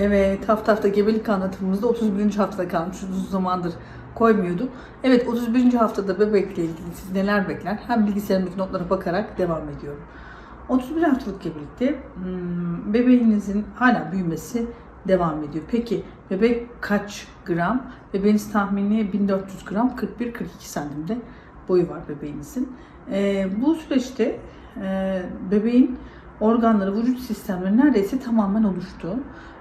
Evet hafta hafta gebelik anlatımımızda 31. haftada kalmış. Uzun zamandır koymuyorduk. Evet 31. haftada bebekle ilgili siz neler bekler? Hem bilgisayarımdaki notlara bakarak devam ediyorum. 31 haftalık gebelikte hmm, bebeğinizin hala büyümesi devam ediyor. Peki bebek kaç gram? Bebeğiniz tahmini 1400 gram 41-42 santimde boyu var bebeğinizin. Ee, bu süreçte e, bebeğin organları, vücut sistemleri neredeyse tamamen oluştu.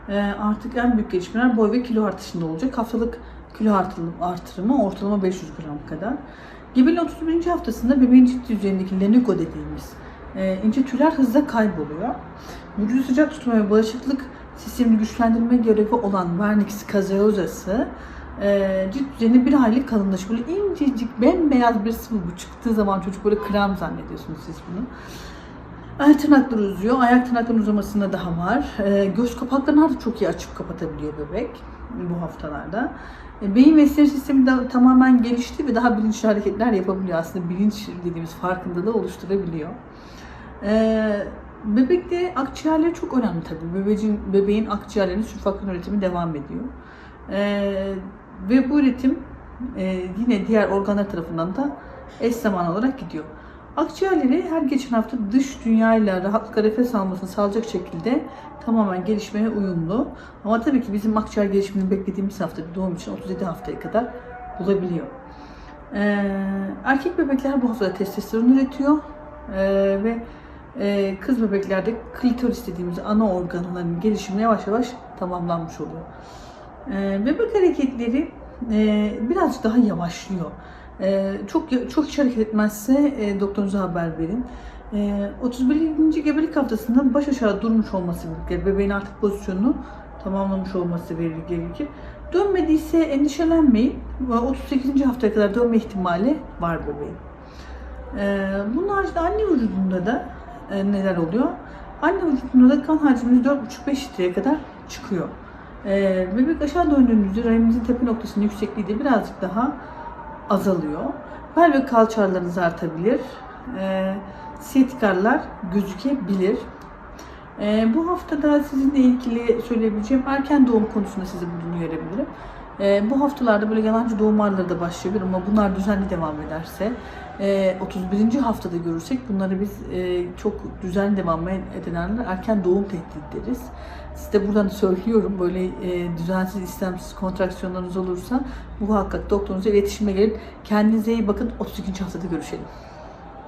Ee, artık en büyük gelişmeler boy ve kilo artışında olacak. Haftalık kilo artırımı, artırımı ortalama 500 gram kadar. Gebeliğin 31. haftasında bebeğin cilt yüzeyindeki lenigo dediğimiz e, ince tüyler hızla kayboluyor. Vücudu sıcak tutma ve bağışıklık sistemini güçlendirme görevi olan vernix caseosa'sı e, cilt yüzeyinde bir aylık kalınlaşıyor. Böyle incecik bembeyaz bir sıvı bu çıktığı zaman çocuk böyle krem zannediyorsunuz siz bunu. El tırnakları uzuyor. Ayak tırnaklarının uzamasında daha var. E, göz kapaklarını da çok iyi açıp kapatabiliyor bebek bu haftalarda. E, beyin ve sinir sistemi de tamamen gelişti ve daha bilinçli hareketler yapabiliyor. Aslında bilinç dediğimiz farkındalığı oluşturabiliyor. E, bebekte akciğerleri çok önemli tabii. Bebeğin, bebeğin akciğerlerinin sülfaktan üretimi devam ediyor. E, ve bu üretim e, yine diğer organlar tarafından da eş zamanlı olarak gidiyor. Akciğerleri her geçen hafta dış dünyayla rahatlıkla nefes almasını sağlayacak şekilde tamamen gelişmeye uyumlu. Ama tabii ki bizim akciğer gelişimini beklediğimiz hafta doğum için 37 haftaya kadar bulabiliyor. Ee, erkek bebekler bu haftada testosteron üretiyor Ee, ve e, kız bebeklerde klitoris dediğimiz ana organların gelişimi yavaş yavaş tamamlanmış oluyor. Ee, bebek hareketleri e, birazcık daha yavaşlıyor. Ee, çok çok hiç hareket etmezse e, doktorunuza haber verin. Ee, 31. gebelik haftasında baş aşağı durmuş olması gerekir. Bebeğin artık pozisyonunu tamamlamış olması gerekir. Dönmediyse endişelenmeyin. 38. haftaya kadar dönme ihtimali var bebeğin. Ee, bunun haricinde anne vücudunda da e, neler oluyor? Anne vücudunda da kan hacmimiz 4,5-5 litreye kadar çıkıyor. Ee, bebek aşağı döndüğümüzde rahimimizin tepe noktasının yüksekliği de birazcık daha azalıyor. Pelvik kalçalarınız artabilir. E, siyatikarlar gözükebilir. E, bu haftada sizinle ilgili söyleyebileceğim erken doğum konusunda size bunu verebilirim. E, bu haftalarda böyle yalancı doğum ağrıları da başlayabilir ama bunlar düzenli devam ederse e, 31. haftada görürsek bunları biz e, çok düzenli devam edenler erken doğum tehdit deriz. Size buradan söylüyorum böyle e, düzensiz istemsiz kontraksiyonlarınız olursa muhakkak doktorunuza iletişime gelin. Kendinize iyi bakın. 32. haftada görüşelim.